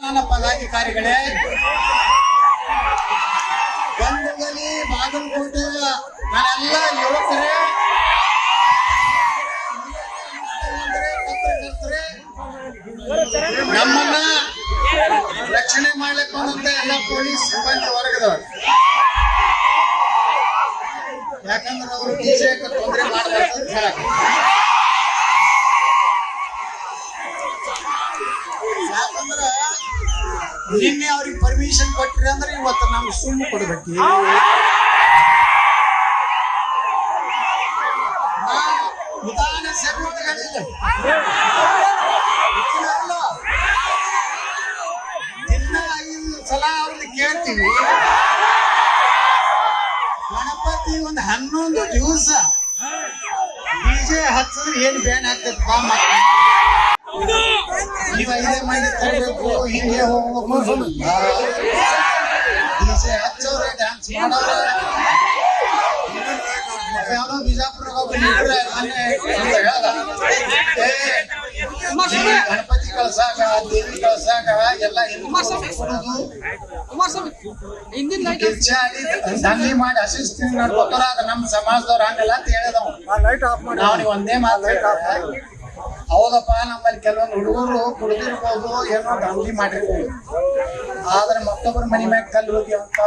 ನನ್ನ ಪದಾಧಿಕಾರಿಗಳೇ ಬಂಧುಗಲಿ ಬಾಗಲಕೋಟೆ ನಾನೆಲ್ಲ ಯುವಕರೇ, ನಮ್ಮನ್ನ ರಕ್ಷಣೆ ಮಾಡ್ಲಿಕ್ಕೆ ಬಂದಂತ ಎಲ್ಲ ಪೊಲೀಸ್ ಸಿಬ್ಬಂದಿ ವರ್ಗದವರು. ಯಾಕಂದ್ರೆ ಅವರು ವಿಷಯಕ್ಕೆ ತೊಂದರೆ ಮಾಡಬಾರ್ದು ಹೇಳಕ್ಕೆ ಯಾಕಂದ್ರ ನಿನ್ನೆ ಅವ್ರಿಗೆ ಪರ್ಮಿಷನ್ ಕೊಟ್ರಿ ಅಂದ್ರೆ ಇವತ್ತು ನಾವು ಸುಳ್ಳು ಕೊಡ್ಬೇಕು. ವಿಧಾನಸಭೆಗಳಿಲ್ಲ. ದಿನ ಐದು ಸಲ ಅವ್ರನ್ನ ಕೇಳ್ತೀವಿ. ಗಣಪತಿ ಒಂದು ಹನ್ನೊಂದು ದಿವಸ. ಡಿಜೆ ಹಚ್ಚಿದ್ರೆ ಏನು ಬ್ಯಾನ್ ಆಗ್ತದೆ? ಬಾ ನೀವು ಐದೇ ಮಂದಿ ತರಬೇಕು ಹಿಂಗೆ ಹೋಗ್ಬೇಕು ಡಿಜೆ ಹಚ್ಚೋರೆ ಡ್ಯಾನ್ಸ್ ಮಾಡೋರೆ ಯಾವ್ದೋ ಬಿಜಾಪುರ ಗಣಪತಿ ಕಳ್ಸಾಕ ದೇವಿ ಕಳ್ಸಾಕ ಎಲ್ಲ ದಂಧೆ ಮಾಡಿ ಅಸಿಸ್ತೀನಿ ಅದು ನಮ್ಮ ಸಮಾಜದವ್ರು ಹಂಗಲ್ಲ ಅಂತ ಹೇಳಿದವ ಲೈಟ್ ಆಫ್ ಮಾಡಿ ನಾವು ಒಂದೇ ಮಾತು. ಹೌದಪ್ಪ, ನಮ್ಮಲ್ಲಿ ಕೆಲವೊಂದು ಹುಡುಗರು ಕುಡಿದಿರ್ಬೋದು, ಏನೋ ದಂಧೆ ಮಾಡಿರ್ಬೋದು. ಆದ್ರೆ ಮತ್ತೊಬ್ಬರ ಮನೆ ಮ್ಯಾಗ ಕಲ್ಲು ಹೋಗಿ ಅಂತ